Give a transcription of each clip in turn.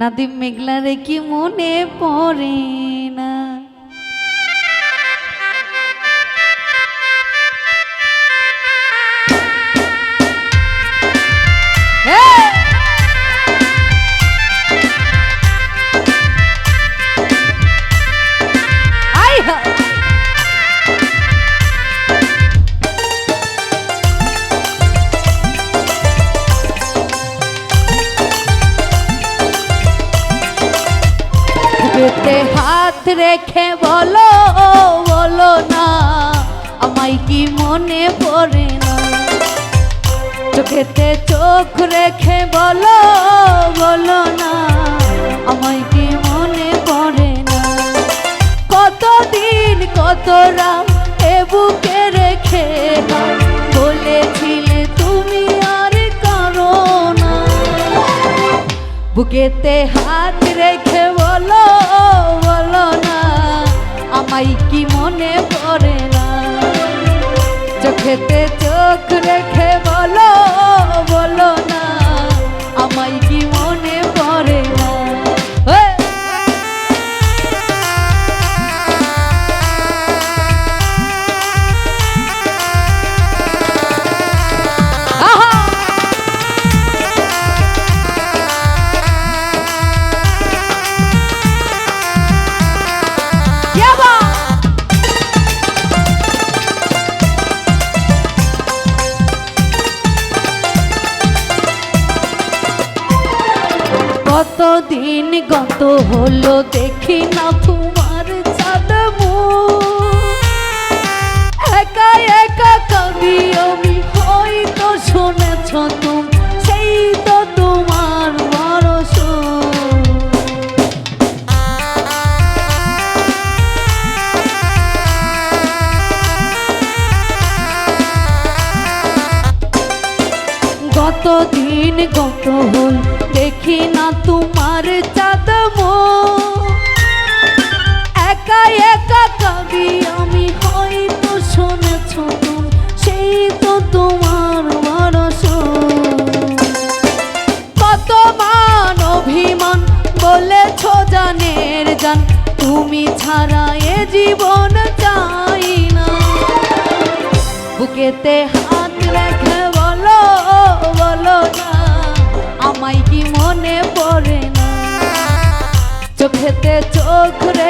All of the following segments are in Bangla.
না মেঘলা রে কি মনে পড়ে। বুকেতে হাত রেখে বলো বলো না, আমায় কি মনে পড়ে না? চোখেতে চোখ রেখে বলো বলো না, আমায় কি মনে পড়ে না? কতদিন কত রাম এ বুকে রেখে বলেছিলে তুমি আর কারও না। বুকেতে হাত রেখে বলো বলো না কি মনে পড়ে না? চোখেতে চোখ রেখে বলো কতদিন গত হলো দেখি না গত দিন গত হল, দেখি না তোমার চাঁদ একা একা কবি আমি, হয়তো শুনেছ সেই তো তোমার বরস। কত মান অভিমান, বলেছ জানের জান, তুমি ছাড়া এ জীবন চাই না। বুকেতে হাত চোখেতে চোখ রেখে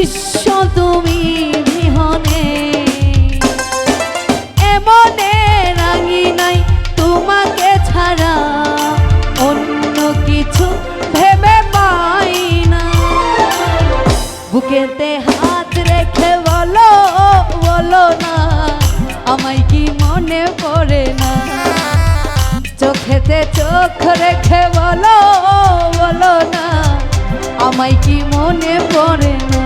নিঃস্ব তুমি বিহনে। এমনে রাঙি নাই তোমাকে ছাড়া, অন্য কিছু ভেবে পাই না। বুকেতে হাত রেখে বলো বলো না, আমায় কি মনে পড়ে না? চোখেতে চোখ রেখে বলো বলো না, আমায় কি মনে পড়ে না?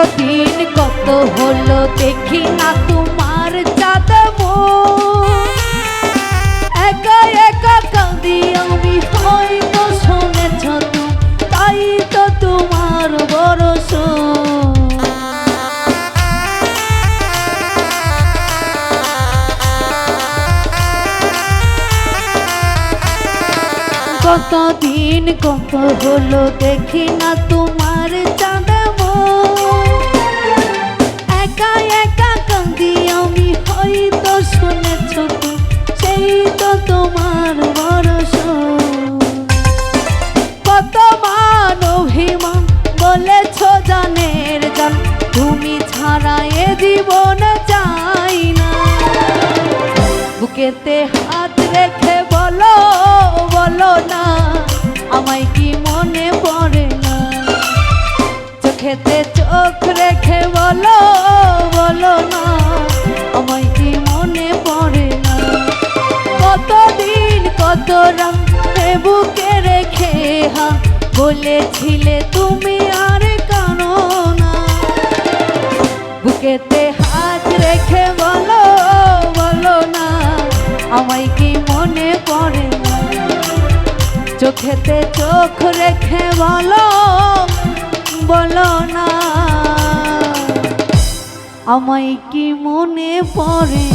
কতদিন কত হলো দেখি না তোমার চাঁদ একা একা কাঁদি আমি, হয়তো শুনেছ তাই তো তোমার বরস কতদিন কত হলো দেখি না তোমার বুকেতে হাত রেখে বলো বলো না। আমায় কি মনে পড়ে না? চোখেতে চোখ রেখে বলো বলো না। আমায় কি মনে পড়ে না? কতদিন কত রং বুকে রেখে হা বলেছিলে তুমি আমায় কি মনে পড়ে? চোখেতে চোখ রেখে বলো বলো না। আমায় কি মনে পড়ে?